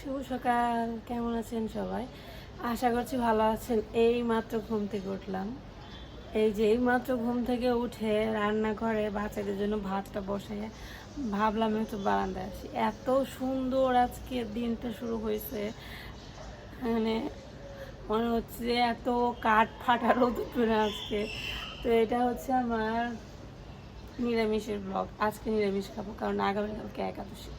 শুভ সকাল। কেমন আছেন সবাই? আশা করছি ভালো আছেন। এই মাত্র ঘুম থেকে উঠলাম। এই যে এই মাত্র ঘুম থেকে উঠে রান্নাঘরে বাচ্চাদের জন্য ভাতটা বসে ভাবলাম একটু বারান্দায় আসি। এত সুন্দর আজকে দিনটা শুরু হয়েছে। মানে মনে হচ্ছে যে এত কাঠ ফাটা রোদ উঠবে না আজকে। তো এটা হচ্ছে আমার নিরামিষের ব্লগ আজকে নিরামিষ খাব, কারণ আগামীকালকে একাদশী।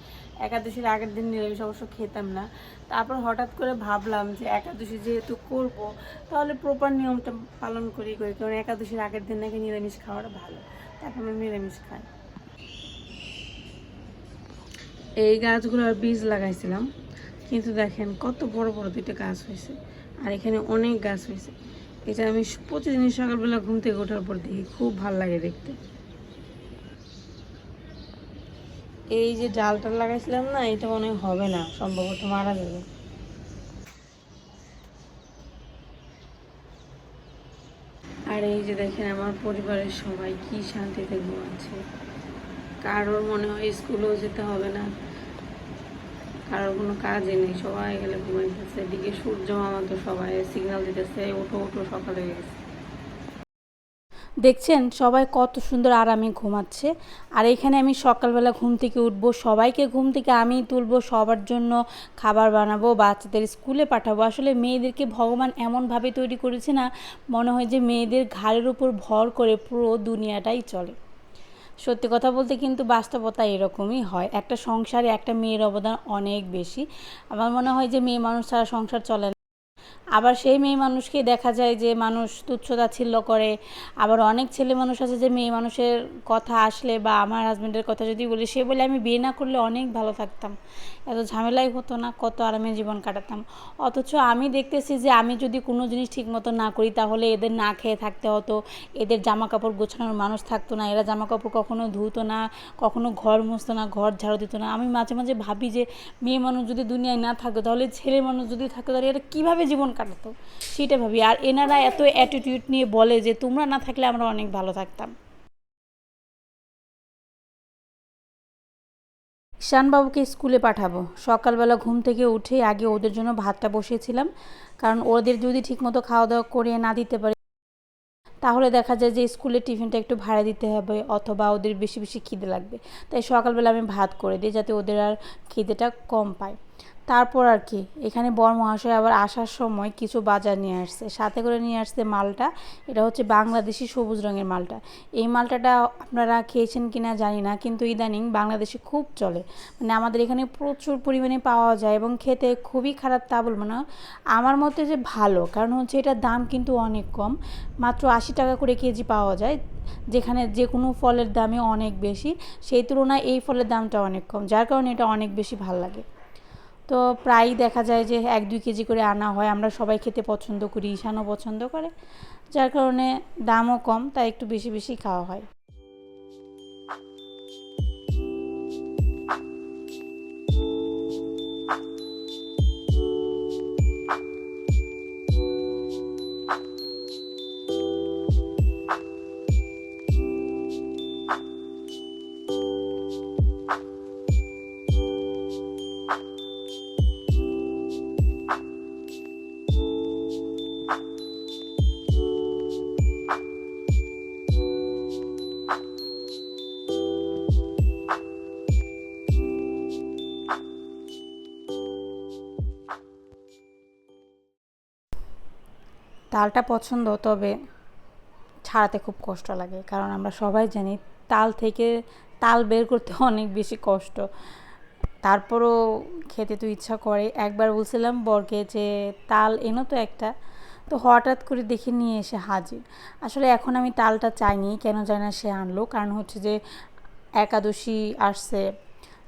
একাদশীর আগের দিন নিরামিষ অবশ্য খেতাম না। তারপর হঠাৎ করে ভাবলাম যে একাদশী যেহেতু করব, তাহলে প্রপার নিয়মটা পালন করি করি কারণ একাদশীর আগের দিন নাকি নিরামিষ খাওয়াটা ভালো। তারপর আমি নিরামিষ খাই। এই গাছগুলোর বীজ লাগাইছিলাম, কিন্তু দেখেন কত বড় বড় দুইটা গাছ হয়েছে, আর এখানে অনেক গাছ হয়েছে। এটা আমি প্রতিদিন সকালবেলা ঘুম থেকে ওঠার পর দেখি, খুব ভালো লাগে দেখতে। এই যে ডালটা লাগাইছিলাম না, এটা মনে হবে না, সম্ভবত মারা যাবে। আর এই যে দেখেন আমার পরিবারের সবাই কি শান্তিতে ঘুমাচ্ছে। কারোর মনে হয় স্কুলেও যেতে হবে না। কারোর কোনো কাজই নেই, সবাই গেলে ঘুমাইতেছে। এদিকে সূর্য মামা তো সবাই সিগন্যাল দিতেছে ওঠো ওঠো সকাল গেছে। দেখছেন? সবাই কত সুন্দর আরামে ঘুমাচ্ছে। আর এখানে আমি সকালবেলা ঘুম থেকে উঠবো, সবাইকে ঘুম থেকে আমি তুলবো, সবার জন্য খাবার বানাবো, বাচ্চাদের স্কুলে পাঠাবো। আসলে মেয়েদেরকে ভগবান এমনভাবে তৈরি করেছে না, মনে হয় যে মেয়েদের ঘাড়ের উপর ভর করে পুরো দুনিয়াটাই চলে। সত্যি কথা বলতে কিন্তু বাস্তবতা এরকমই হয়। একটা সংসারে একটা মেয়ের অবদান অনেক বেশি। আমার মনে হয় যে মেয়ে মানুষ ছাড়া সংসার চলে না। আবার সেই মেয়ে মানুষকে দেখা যায় যে মানুষ তুচ্ছতাচ্ছিল্য করে। আবার অনেক ছেলে মানুষ আছে যে মেয়ে মানুষের কথা আসলে বা আমার হাজব্যান্ডের কথা যদি বলি, সে বলে আমি বিয়ে না করলে অনেক ভালো থাকতাম। এত ঝামেলাই হতো না, কত আরামে জীবন কাটাতাম। অথচ আমি দেখতেছি যে আমি যদি কোনো জিনিস ঠিক মতো না করি, তাহলে এদের না খেয়ে থাকতে হতো। এদের জামা কাপড় গোছানোর মানুষ থাকতো না, এরা জামা কাপড় কখনো ধুতো না, কখনো ঘর মুছতো না, ঘর ঝাড়ু দিত না। আমি মাঝে মাঝে ভাবি যে মেয়ে মানুষ যদি দুনিয়ায় না থাকতো তাহলে ছেলে মানুষ যদি থাকতো তাহলে এরা কীভাবে জীবন কাটাতো সেটা ভাবি। আর এনারা এত অ্যাটিটিউড নিয়ে বলে যে, তোমরা না থাকলে আমরা অনেক ভালো থাকতাম। ঈশানবাবুকে স্কুলে পাঠাবো। সকালবেলা ঘুম থেকে উঠে আগে ওদের জন্য ভাতটা বসিয়েছিলাম। কারণ ওদের যদি ঠিকমতো খাওয়া দাওয়া করে না দিতে পারি, তাহলে দেখা যায় যে, স্কুলের টিফিনটা একটু ভাড়া দিতে হবে অথবা ওদের বেশি বেশি খিদে লাগবে। তাই সকালবেলা আমি ভাত করে দিই যাতে ওদের আর খিদেটা কম পায়। তারপর আর কি, এখানে বর মহাশয় আবার আসার সময় কিছু বাজার নিয়ে আসছে। সাথে করে নিয়ে আসছে মালটা, এটা হচ্ছে বাংলাদেশি সবুজ রঙের মালটা। এই মালটাটা আপনারা খেয়েছেন কি না জানি না, কিন্তু ইদানিং বাংলাদেশে খুব চলে। মানে আমাদের এখানে প্রচুর পরিমাণে পাওয়া যায় এবং খেতে খুবই খারাপ তা বলব না। আমার মতে যে ভালো, কারণ হচ্ছে এটার দাম কিন্তু অনেক কম। মাত্র আশি টাকা করে কেজি পাওয়া যায়, যেখানে যে কোনো ফলের দামে অনেক বেশি। সেই তুলনায় এই ফলের দামটা অনেক কম, যার কারণে এটা অনেক বেশি ভালো লাগে। তো প্রায়ই দেখা যায় যে এক, দুই কেজি করে আনা হয়। আমরা সবাই খেতে পছন্দ করি, ঈশানও পছন্দ করে। যার কারণে দামও কম, তাই একটু বেশি বেশি খাওয়া হয়। তালটা পছন্দ, তবে ছাড়াতে খুব কষ্ট লাগে। কারণ আমরা সবাই জানি তাল থেকে তাল বের করতে অনেক বেশি কষ্ট। তারপরও খেতে তো ইচ্ছা করে। একবার বলছিলাম বরকে যে, তাল এনো তো একটা। তো হঠাৎ করে দেখে নিয়ে এসে হাজির। আসলে এখন আমি তালটা চাইনি, কেন জানি সে আনলো। কারণ হচ্ছে যে, একাদশী আসছে।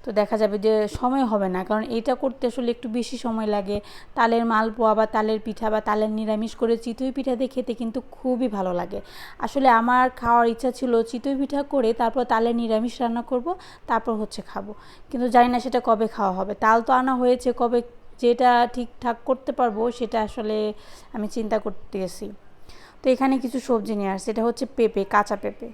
তো দেখা যাবে যে সময় হবে না। কারণ এটা করতে আসলে একটু বেশি সময় লাগে। তালের মালপোয়া বা তালের পিঠা বা তালের নিরামিষ করে চিতই পিঠা দিয়ে খেতে কিন্তু খুবই ভালো লাগে। আসলে আমার খাওয়ার ইচ্ছা ছিল চিতই পিঠা করে তারপর তালের নিরামিষ রান্না করব, তারপর হচ্ছে খাব। কিন্তু জানি না সেটা কবে খাওয়া হবে। তাল তো আনা হয়েছে, কবে যেটা ঠিকঠাক করতে পারব সেটা আসলে আমি চিন্তা করতেছি। তো এখানে কিছু সবজি নিয়ে আসছে, এটা হচ্ছে পেঁপে, কাঁচা পেঁপে।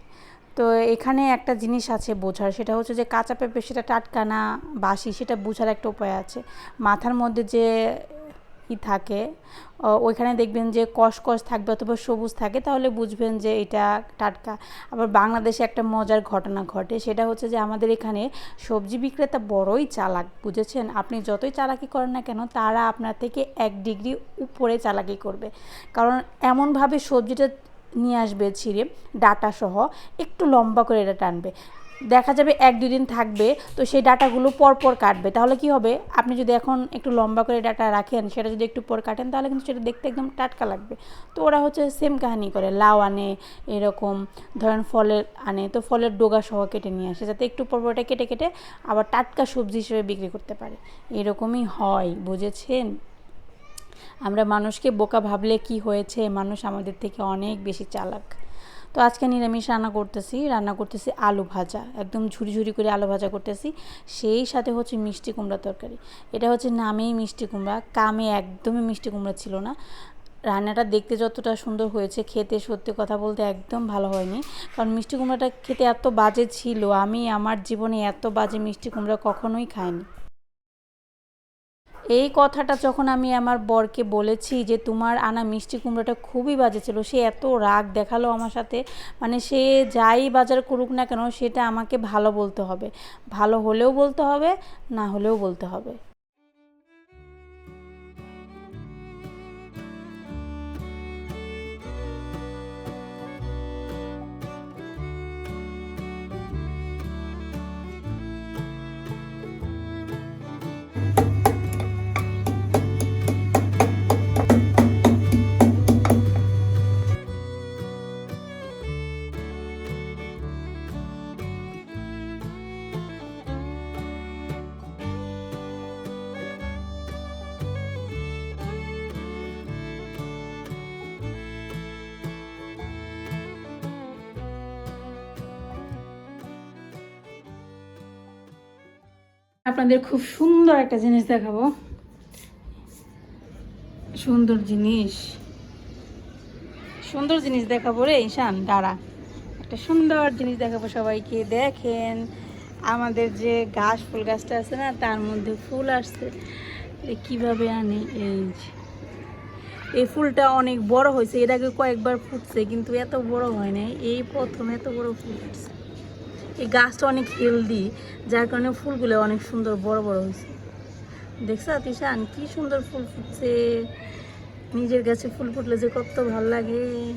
তো এখানে একটা জিনিস আছে বোঝার, সেটা হচ্ছে যে কাঁচা পেঁপে সেটা টাটকা না বাসি, সেটা বোঝার একটা উপায় আছে। মাথার মধ্যে যে ই থাকে ওইখানে দেখবেন যে কষ কষ থাকবে অথবা সবুজ থাকে, তাহলে বুঝবেন যে এটা টাটকা। আবার বাংলাদেশে একটা মজার ঘটনা ঘটে, সেটা হচ্ছে যে আমাদের এখানে সবজি বিক্রেতা বড়ই চালাক, বুঝেছেন? আপনি যতই চালাকি করেন না কেন, তারা আপনার থেকে এক ডিগ্রি উপরে চালাকি করবে। কারণ এমনভাবে সবজিটা নিয়ে আসবে ছিঁড়ে ডাটা সহ একটু লম্বা করে এটা টানবে। দেখা যাবে এক দুদিন থাকবে, তো সেই ডাটাগুলো পর পর কাটবে। তাহলে কি হবে? আপনি যদি এখন একটু লম্বা করে ডাটা রাখেন, সেটা যদি একটু পর কাটেন, তাহলে কিন্তু সেটা দেখতে একদম টাটকা লাগবে। তো ওরা হচ্ছে সেম কাহিনী করে, লাউ আনে, এরকম ধরেন ফলের আনে, তো ফলের ডোগা সহ কেটে নিয়ে আসে, যাতে একটু পর ওটা কেটে কেটে আবার টাটকা সবজি হিসেবে বিক্রি করতে পারে। এরকমই হয়, বুঝেছেন? আমরা মানুষকে বোকা ভাবলে কি হয়েছে, মানুষ আমাদের থেকে অনেক বেশি চালাক। তো আজকে নিরামিষ রান্না করতেছি রান্না করতেছি আলু ভাজা। একদম ঝুরি ঝুরি করে আলু ভাজা করতেছি। সেই সাথে হচ্ছে মিষ্টি কুমড়া তরকারি। এটা হচ্ছে নামেই মিষ্টি কুমড়া, কামে একদমই মিষ্টি কুমড়া ছিল না। রান্নাটা দেখতে যতটা সুন্দর হয়েছে, খেতে সত্যি কথা বলতে একদম ভালো হয়নি। কারণ মিষ্টি কুমড়াটা খেতে এত বাজে ছিল, আমি আমার জীবনে এত বাজে মিষ্টি কুমড়া কখনোই খাইনি। এই কথাটা যখন আমি আমার বরকে বলেছি যে তোমার আনা মিষ্টি কুমড়োটা খুবই বাজে ছিল, সে এত রাগ দেখাল আমার সাথে মানে সে যাই বাজার করুক না কেন সেটা আমাকে ভালো বলতে হবে। ভালো হলেও বলতে হবে, না হলেও বলতে হবে। আপনাদের খুব সুন্দর একটা জিনিস দেখাবো। সুন্দর জিনিস। সুন্দর জিনিস দেখাবো রে, ঈশান, দাঁড়া। একটা সুন্দর জিনিস দেখাবো সবাইকে, দেখেন। আমাদের যে ঘাস, ফুল গাছটা আছে না, তার মধ্যে ফুল আসছে। কীভাবে আনে, এই এই ফুলটা অনেক বড় হয়েছে, এর আগে কয়েকবার ফুটছে, কিন্তু এত বড় হয় নাই। এই প্রথম এত বড় ফুল ফুটছে। এই গাছটা অনেক হেলদি যার কারণে ফুলগুলো অনেক সুন্দর বড় বড় হয়েছে। দেখছ তিশান কি সুন্দর ফুল ফুটছে। নিজের গাছে ফুল ফুটলে যে কত ভালো লাগে।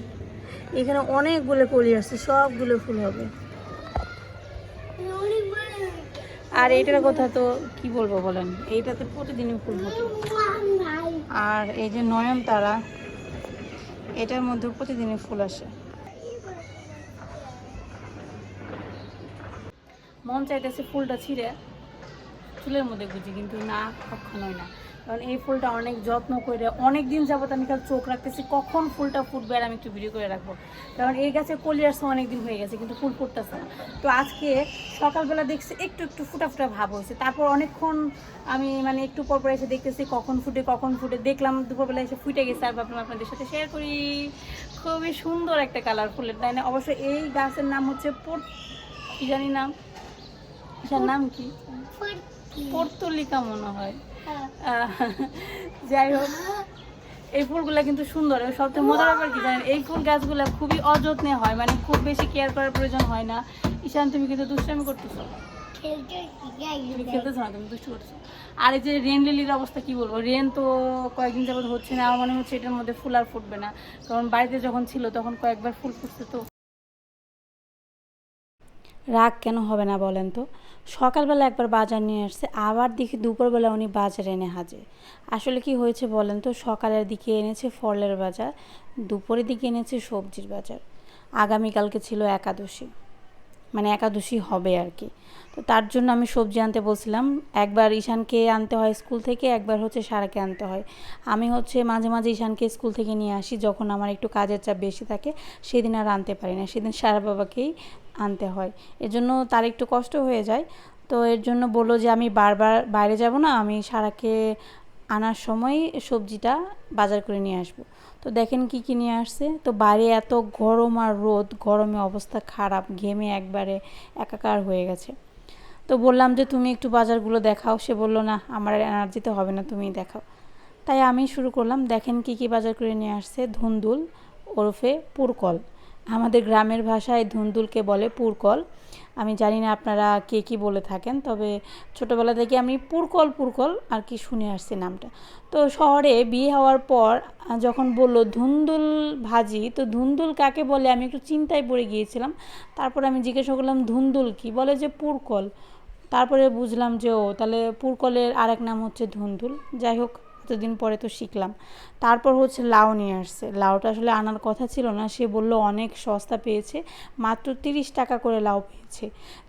এখানে অনেকগুলো কলি আসছে, সবগুলো ফুল হবে। আর এইটার কথা তো কি বলব বলেন? এইটাতে প্রতিদিনই ফুল ফোটে। আর এই যে নয়নতারা, এটার মধ্যে প্রতিদিনই ফুল আসে। মন চাইতেছে ফুলটা ছিঁড়ে চুলের মধ্যে গুজি, কিন্তু না, কখনোই না। কারণ এই ফুলটা অনেক যত্ন করে অনেক দিন যাবত আমি কাল চোখ রাখতেছি, কখন ফুলটা ফুটবে আর আমি একটু ভিডিও করে রাখব। কারণ এই গাছে কলি আসছে অনেক দিন হয়ে গেছে, কিন্তু ফুল ফুটতেছে না। তো আজকে সকালবেলা দেখছি একটু একটু ফুটা ফুটা ভাব হয়েছে। তারপর অনেকক্ষণ আমি মানে একটু পর পর এসে দেখতেছি কখন ফুটে কখন ফুটে। দেখলাম দুপুরবেলা এসে ফুটে গেছে আর ভাবলাম আপনাদের সাথে শেয়ার করি। খুবই সুন্দর একটা কালার ফুলের তাই না? অবশ্য এই গাছের নাম হচ্ছে পোর কি জানি নাম এটার নাম কি? পর্তুলিকা মনে হয়। যাই হোক এই ফুলগুলা কিন্তু সুন্দর। সবচেয়ে মজার ব্যাপার কি জানেন? এই ফুল গাছগুলা খুবই অযত্নে হয় মানে খুব বেশি কেয়ার করার প্রয়োজন হয় না। ঈশান তুমি কিন্তু দুষ্টামি করতেছো। খেলতেছো না তুমি দুষ্টু করছ আর এই যে রেন লিলির অবস্থা কি বলব? রেন তো কয়েকদিন যাবত হচ্ছে না আমার মনে হচ্ছে এটার মধ্যে ফুল আর ফুটবে না। কারণ বাড়িতে যখন ছিল তখন কয়েকবার ফুল ফুটছে তো। রাগ কেন হবে না বলেন তো? সকালবেলা একবার বাজার নিয়ে আসছে, আবার দেখি দুপুরবেলা উনি বাজার এনে হাজির। আসলে কি হয়েছে বলেন তো? সকালের দিকে এনেছে ফলের বাজার, দুপুরের দিকে এনেছে সবজির বাজার। আগামীকালকে ছিল একাদশী। মানে একাদশী হবে আর কি। তো তার জন্য আমি সবজি আনতে বলছিলাম। একবার ঈশানকে আনতে হয় স্কুল থেকে, একবার হচ্ছে সারাকে আনতে হয়। আমি হচ্ছে মাঝে মাঝে ঈশানকে স্কুল থেকে নিয়ে আসি যখন আমার একটু কাজের চাপ বেশি থাকে, সেদিন আর আনতে পারি না। সেদিন সারা বাবাকেই আনতে হয়। এর জন্য তার একটু কষ্ট হয়ে যায়। তো এর জন্য বলল যে আমি বারবার বাইরে যাব না, আমি সারাকে আনার সময় সবজিটা বাজার করে নিয়ে আসব। তো দেখেন কি কি নিয়ে আসছে? তো বাইরে এত গরম আর রোদ, গরমে অবস্থা খারাপ, ঘেমে একবারে একাকার হয়ে গেছে। তো বললাম যে, তুমি একটু বাজারগুলো দেখাও। সে বলল, না, আমার এনার্জিতে হবে না, তুমিই দেখাও। তাই আমি শুরু করলাম, দেখেন কি কি বাজার করে নিয়ে আসছে ধুন্দুল ওরফে পুরকল। আমাদের গ্রামের ভাষায় ধুন্দুলকে বলে পুরকল। আমি জানি না আপনারা কে কী বলে থাকেন, তবে ছোটোবেলা থেকে আমি পুরকল পুরকল আর কি শুনে আসছি নামটা। তো শহরে বিয়ে হওয়ার পর যখন বলল ধুন্দুল ভাজি, তো ধুন্দুল কাকে বলে আমি একটু চিন্তায় পড়ে গিয়েছিলাম। তারপর আমি জিজ্ঞাসা করলাম, ধুন্দুল কি? বলে যে পুরকল। তারপরে বুঝলাম যে ও, তাহলে পুরকলের আরেক নাম হচ্ছে ধুন্দুল। যাই হোক এতদিন পরে তো শিখলাম। তারপর হচ্ছে লাউ নিয়ে আসছে। লাউটা আসলে আনার কথা ছিল না, সে বলল অনেক সস্তা পেয়েছে, মাত্র তিরিশ টাকা করে লাউ পেয়েছে।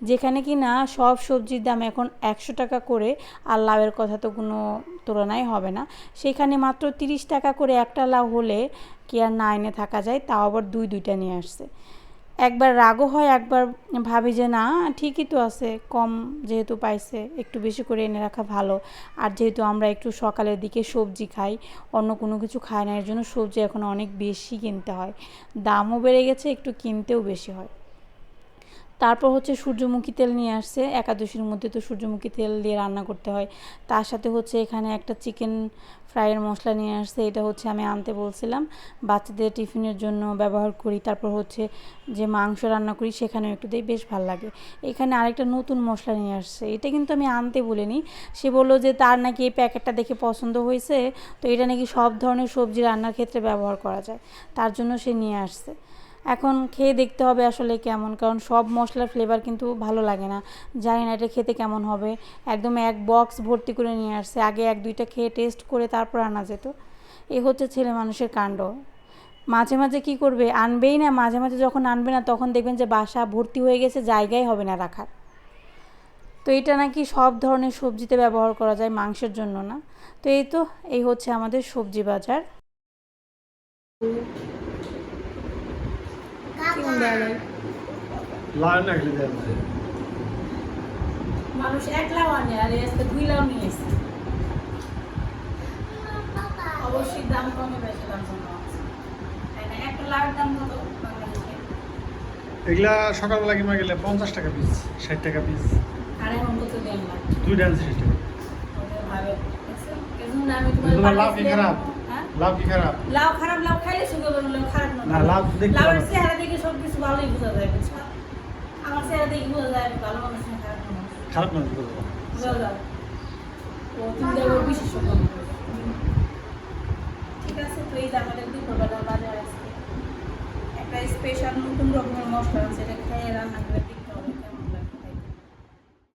যেখানে কি না সব সবজির দাম এখন একশো টাকা করে, আর লাউয়ের কথা তো কোনো তুলনাই হবে না। সেখানে মাত্র তিরিশ টাকা করে একটা লাউ হলে কি আর না এনে থাকা যায়, তাও আবার দুই দুইটা নিয়ে আসছে। একবার রাগও হয়, একবার ভাবি যে, না, ঠিকই তো আছে, কম যেহেতু পাইছে, একটু বেশি করে এনে রাখা ভালো। আর যেহেতু আমরা একটু সকালের দিকে সবজি খাই, অন্য কোনো কিছু খাই না, এর জন্য সবজি এখন অনেক বেশি কিনতে হয়। দামও বেড়ে গেছে, একটু কিনতেও বেশি হয়। তারপর হচ্ছে সূর্যমুখী তেল নিয়ে আসছে। একাদশীর মধ্যে তো সূর্যমুখী তেল দিয়ে রান্না করতে হয়। তার সাথে হচ্ছে এখানে একটা চিকেন ফ্রাইয়ের মশলা নিয়ে আসছে। এটা হচ্ছে আমি আনতে বলছিলাম। বাচ্চাদের টিফিনের জন্য ব্যবহার করি। তারপর হচ্ছে যে মাংস রান্না করি, সেখানেও একটু দিই। বেশ ভালো লাগে। এখানে আরেকটা নতুন মশলা নিয়ে আসছে। এটা কিন্তু আমি আনতে বলিনি। সে বলল যে তার নাকি এই প্যাকেটটা দেখে পছন্দ হয়েছে। তো এটা নাকি সব ধরনের সবজি রান্নার ক্ষেত্রে ব্যবহার করা যায়। তার জন্য সে নিয়ে আসছে। এখন খেয়ে দেখতে হবে আসলে কেমন, কারণ সব মশলার ফ্লেভার কিন্তু ভালো লাগে না। জানি না এটা খেতে কেমন হবে। একদম এক বক্স ভর্তি করে নিয়ে আসছে। আগে এক দুইটা খেয়ে টেস্ট করে তারপর আনা যেত। এ হচ্ছে ছেলে মানুষের কাণ্ড। মাঝে মাঝে কি করবে? আনবেই না, মাঝে মাঝে যখন আনবে না, তখন দেখবেন যে বাসা ভর্তি হয়ে গেছে জায়গায় হবে না রাখার। তো এটা নাকি সব ধরনের সবজিতে ব্যবহার করা যায় মাংসের জন্য না? তো এই তো, এই হচ্ছে আমাদের সবজি বাজার। কেমন দেওয়া যায়? দেয় মানুষ আনে আর আজকে দুই নিয়ে এসেছে অবশ্যই দাম কমে বেশি দাম কমে আছে। তাই না? একটা লাউয়ের দাম কত এগুলা সকালবেলা কিনবা গেলে পঞ্চাশ টাকা পিস ষাট টাকা পিস দুই ডান্স ষাট টাকা তোমার লাভ খারাপ? লাভ কি খারাপ? লাউ খারাপ লাউ খাইলে সুগার লাউ খারাপ না। দেখতে লাউয়ের ভালো। চেহারা দেখে সব কিছু ভালোই বোঝা যায় বুঝছ? আমার চেহারা দেখে বোঝা যায় ভালো মানুষ না খারাপ মানুষ। খারাপ না কি বোঝা যায়। ও তুমি দেখো বিশেষজ্ঞ। ঠিক আছে তো এই যে আমাদের দুপুরবেলা বাজার আছে। একটা স্পেশাল নতুন রকমের মশলা আছে এটা খেয়ে রান্না করে